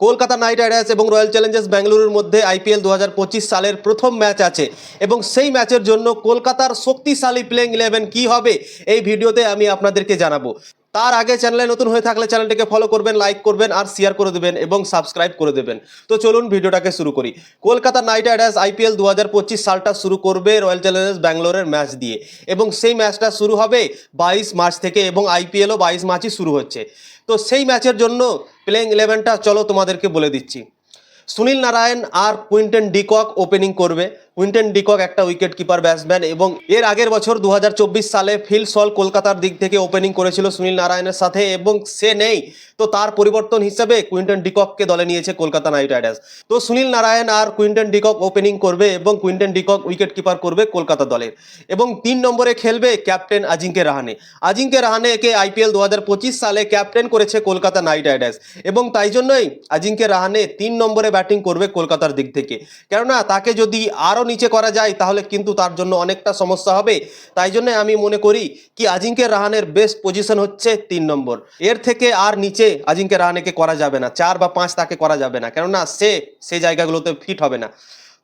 Kolkata Knight Riders এবং Royal Challengers ব্যাঙ্গালুরুর মধ্যে আইপিএল দু হাজার পঁচিশ সালের প্রথম ম্যাচ আছে। এবং সেই ম্যাচের জন্য কলকাতার শক্তিশালী প্লেইং ইলেভেন কি হবে, এই ভিডিওতে আমি আপনাদেরকে জানাব। তার আগে চ্যানেলে নতুন হয়ে থাকলে চ্যানেলটিকে ফলো করবেন লাইক করবেন আর শেয়ার করে দেবেন এবং সাবস্ক্রাইব করে দেবেন। তো চলুন ভিডিওটাকে শুরু করি। কলকাতা নাইট রাইডার্স আইপিএল দু হাজার পঁচিশ সালটা শুরু করবে রয়্যাল চ্যালেঞ্জার্স ব্যাঙ্গালোরের ম্যাচ দিয়ে। এবং সেই ম্যাচটা শুরু হবে বাইশ মার্চ থেকে এবং আইপিএলও বাইশ মার্চই শুরু হচ্ছে। তো সেই ম্যাচের জন্য প্লেইং ইলেভেনটা চলো তোমাদেরকে বলে দিচ্ছি। সুনীল নারায়ণ আর কুইন্টন ডিকক ওপেনিং করবে। কুইন্টন ডিকক একটা উইকেট কিপার ব্যাটসম্যান এবং এর আগের বছর দু হাজার চব্বিশ সালে ফিল সল কলকাতার দিক থেকে ওপেনিং করেছিল সুনীল নারায়ণের সাথে এবং সে নেই। তো তার পরিবর্তন হিসেবে কুইন্টন ডিকককে দলে নিয়েছে কলকাতা নাইট রাইডার্স। তো সুনীল নারায়ণ আর কুইন্টন ডিকক ওপেনিং করবে এবং কুইন্টন ডিকক উইকেট কিপার করবে কলকাতা দলের। এবং তিন নম্বরে খেলবে ক্যাপ্টেন আজিঙ্কে রাহানে। আজিঙ্কে রাহানেকে আইপিএল দু হাজার পঁচিশ সালে ক্যাপ্টেন করেছে কলকাতা নাইট রাইডার্স। এবং তাই জন্যই আজিঙ্কে রাহানে তিন নম্বরে ব্যাটিং করবে কলকাতার দিক থেকে। কেননা তাকে যদি আরও নিচে করা যায়, তাহলে কিন্তু তার জন্য অনেকটা সমস্যা হবে। তাই জন্য আমি মনে করি কি আজিঙ্কে রাহানের বেস্ট পজিশন হচ্ছে তিন নম্বর। এর থেকে আর নিচে আজিঙ্কে রাহানেকে করা যাবে না, চার বা পাঁচ তাকে করা যাবে না, কেননা সে সে জায়গাগুলোতে ফিট হবে না।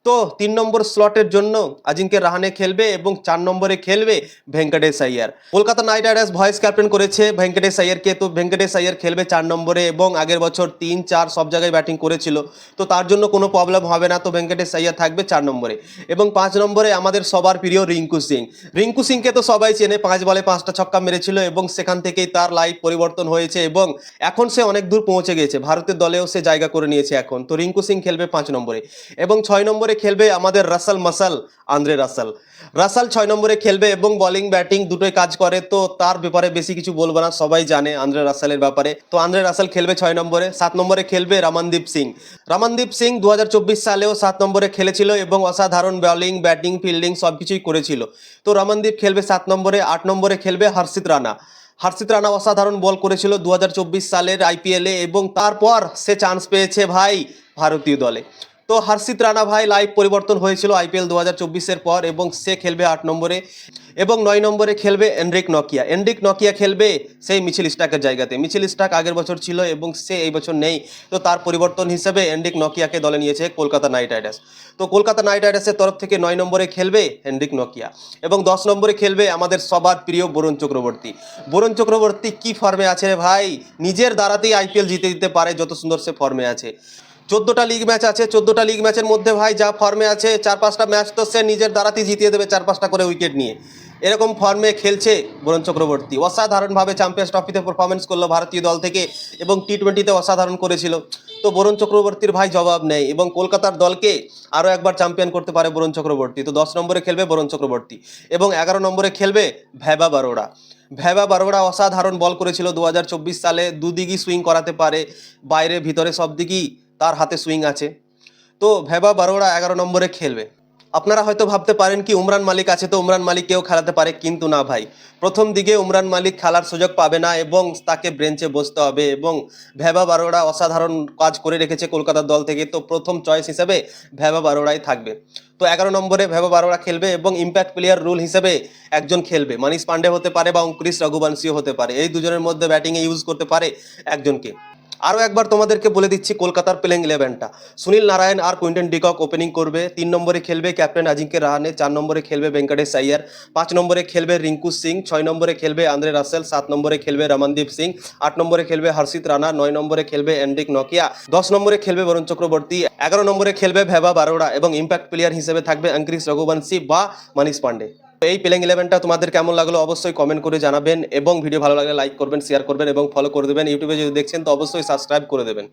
তো তিন নম্বর স্লটের জন্য আজিঙ্কে রাহানে খেলবে এবং চার নম্বরে খেলবে Venkatesh Iyer. Kolkata Knight Riders vice captain করেছে ভেঙ্কটেশ আইয়ারকে। তো ভেঙ্কটেশ আইয়ার খেলবে চার নম্বরে এবং আগের বছর তিন, চার সব জায়গায় ব্যাটিং করেছিল। তো তার জন্য কোনো প্রবলেম হবে না। তো ভেঙ্কটেশ আইয়ার থাকবে চার নম্বরে। এবং পাঁচ নম্বরে আমাদের সবার প্রিয় রিঙ্কু সিং। রিঙ্কু সিংকে তো সবাই চেনে, পাঁচ বলে পাঁচটা ছক্কা মেরেছিল এবং সেখান থেকেই তার লাইফ পরিবর্তন হয়েছে এবং এখন সে অনেক দূর পৌঁছে গেছে। ভারতের দলেও সে জায়গা করে নিয়েছে এখন। তো রিঙ্কু সিং খেলবে পাঁচ নম্বরে। এবং ছয় নম্বরে খেলবে আমাদের রাসাল মাসাল, আন্দ্রে রাসাল। রাসাল ছয় নম্বরে খেলবে এবং বলিং ব্যাটিং দুটোই কাজ করে, তো তার ব্যাপারে বেশি কিছু বলব না, সবাই জানে আন্দ্রে রাসালের ব্যাপারে। তো আন্দ্রে রাসাল খেলবে ছয় নম্বরে, সাত নম্বরে খেলবে রামানদীপ সিং। রামানদীপ সিং দু সালেও সাত নম্বরে খেলেছিল এবং অসাধারণ বোলিং ব্যাটিং ফিল্ডিং সব কিছুই করেছিল। তো রামানদীপ খেলবে সাত নম্বরে, আট নম্বরে খেলবে হর্ষিত রানা। হর্ষিত রানা অসাধারণ বল করেছিল দু হাজার চব্বিশ সালের আইপিএলে এবং তারপর সে চান্স পেয়েছে ভাই ভারতীয় দলে। তো হর্ষিত রানা ভাই লাইভ পরিবর্তন হয়েছিল আইপিএল দু হাজার চব্বিশের পর এবং সে খেলবে আট নম্বরে এবং নয় নম্বরে খেলবে এনরিক নকিয়া। এনরিক নকিয়া খেলবে সেই মিছিল স্টাকের জায়গাতে। মিছিল স্টাক আগের বছর ছিল এবং সে এই বছর নেই। তো তার পরিবর্তন হিসেবে এনরিক নকিয়াকে দলে নিয়েছে কলকাতা নাইট রাইডার্স। তো কলকাতা নাইট রাইডার্সের তরফ থেকে নয় নম্বরে খেলবে এনরিক নকিয়া এবং দশ নম্বরে খেলবে আমাদের সবার প্রিয় বরুণ চক্রবর্তী। বরুণ চক্রবর্তী কি ফর্মে আছে রে ভাই? নিজের দ্বারাতেই আইপিএল জিতে দিতে পারে যত সুন্দর সে ফর্মে আছে। চোদ্দোটা লিগ ম্যাচ আছে, চোদ্দোটা লিগ ম্যাচের মধ্যে ভাই যা ফর্মে আছে, চার পাঁচটা ম্যাচ তো সে নিজের দ্বারাতেই জিতিয়ে দেবে চার পাঁচটা করে উইকেট নিয়ে। এরকম ফর্মে খেলছে বরুণ চক্রবর্তী। অসাধারণভাবে চ্যাম্পিয়ন্স ট্রফিতে পারফরমেন্স করল ভারতীয় দল থেকে এবং টি টোয়েন্টিতে অসাধারণ করেছিল। তো বরুণ চক্রবর্তীর ভাই জবাব নেই এবং কলকাতার দলকে আরও একবার চ্যাম্পিয়ন করতে পারে বরুণ চক্রবর্তী। তো দশ নম্বরে খেলবে বরুণ চক্রবর্তী এবং এগারো নম্বরে খেলবে ভ্যাবা বারোড়া। ভ্যাবা বারোড়া অসাধারণ বল করেছিল দু হাজার চব্বিশ সালে। দুদিকই সুইং করাতে পারে। বাইরে, ভিতরে সব দিকই তার হাতে সুইং আছে। তো ভেবা বারোড়া এগারো নম্বরে খেলবে। আপনারা হয়তো ভাবতে পারেন কি, উমরান মালিক আছে তো উমরান মালিক কেউ খেলাতে পারে? কিন্তু না ভাই। প্রথম দিকে উমরান মালিক খেলার সুযোগ পাবে না এবং তাকে ব্রেঞ্চে বসতে হবে এবং ভেবা বারোড়া অসাধারণ কাজ করে রেখেছে কলকাতার দল থেকে। তো প্রথম চয়েস হিসেবে ভেবা বারোড়াই থাকবে। তো এগারো নম্বরে ভেবা বারোড়া খেলবে এবং ইম্প্যাক্ট প্লেয়ার রুল হিসেবে একজন খেলবে। মানিশ পান্ডে হতে পারে বা অঙ্কুরিশ রঘুবংশীও হতে পারে। এই দুজনের মধ্যে ব্যাটিংয়ে ইউজ করতে পারে একজনকে। আরও একবার তোমাদেরকে বলে দিচ্ছি, কলকাতার প্লেইং ইলেভেনটা সুনীল নারায়ণ আর কুইন্টন ডিকক ওপেনিং করবে। তিন নম্বরে খেলবে ক্যাপ্টেন আজিঙ্কে রাহানে, চার নম্বরে খেলবে ভেঙ্কটেশ আইয়ার পাঁচ নম্বরে খেলবে রিঙ্কু সিং, ছয় নম্বরে খেলবে আন্দ্রে রাসেল সাত নম্বরে খেলবে রমনদীপ সিং, আট নম্বরে খেলবে হর্ষিত রানা, নয় নম্বরে খেলবে এন্ড্রিক নকিয়া দশ নম্বরে খেলবে বরুণ চক্রবর্তী এগারো নম্বরে খেলবে ভেবা বারোড়া এবং ইম্প্যাক্ট প্লেয়ার হিসেবে থাকবে অঙ্কুরিশ রঘুবংশী বা মানিশ পান্ডে তো এই প্লেইং ইলেভেনটা তোমাদের কেমন লাগল অবশ্যই কমেন্ট করে জানাবেন এবং ভিডিও ভালো লাগলে লাইক করবেন শেয়ার করবেন এবং ফলো করে দেবেন। ইউটিউবে যদি দেখছেন তো অবশ্যই সাবস্ক্রাইব করে দেবেন।